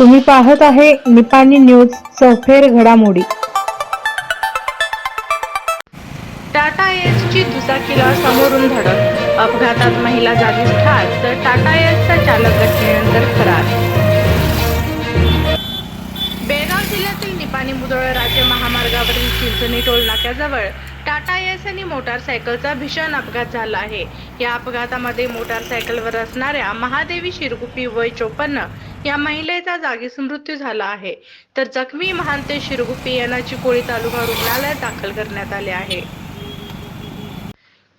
तुम्ही पाहत आहे निपाणी न्यूज चौफेर घडामोडी. टाटा एसची दुचाकीला समोरून धडक. अपघातात महिला जागीच ठार तर टाटा एसचा चालक घटनेनंतर फरार. बेळगाव जिल्ह्यातील निपाणी मुदोळ राज्य महामार्गावरील चिंचणी टोल नाक्याजवळ टाटा एस आणि मोटारसायकलचा भीषण अपघात झाला आहे. या अपघातामध्ये मोटारसायकलवर असणाऱ्या महादेवी शिरगुपी वय चोपन्न या महिलेचा जागीच मृत्यू झाला आहे. तर जखमी महांते शिरगुपी यांना चिकोळी तालुका रुग्णालयात दाखल करण्यात आले आहे.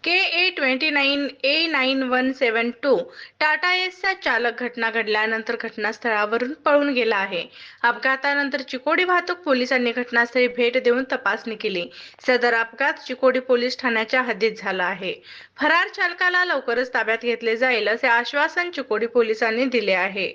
K A twenty nine A nine one seven two Tata एसचा चालक घटना घडल्यानंतर घटनास्थळावरून पळून गेला आहे. अपघातानंतर चिकोडी वाहतूक पोलिसांनी घटनास्थळी भेट देऊन तपासणी केली. सदर अपघात चिकोडी पोलीस ठाण्याच्या हद्दीत झाला आहे. फरार चालकाला लवकरच ताब्यात घेतले जाईल असे आश्वासन चिकोडी पोलिसांनी दिले आहे.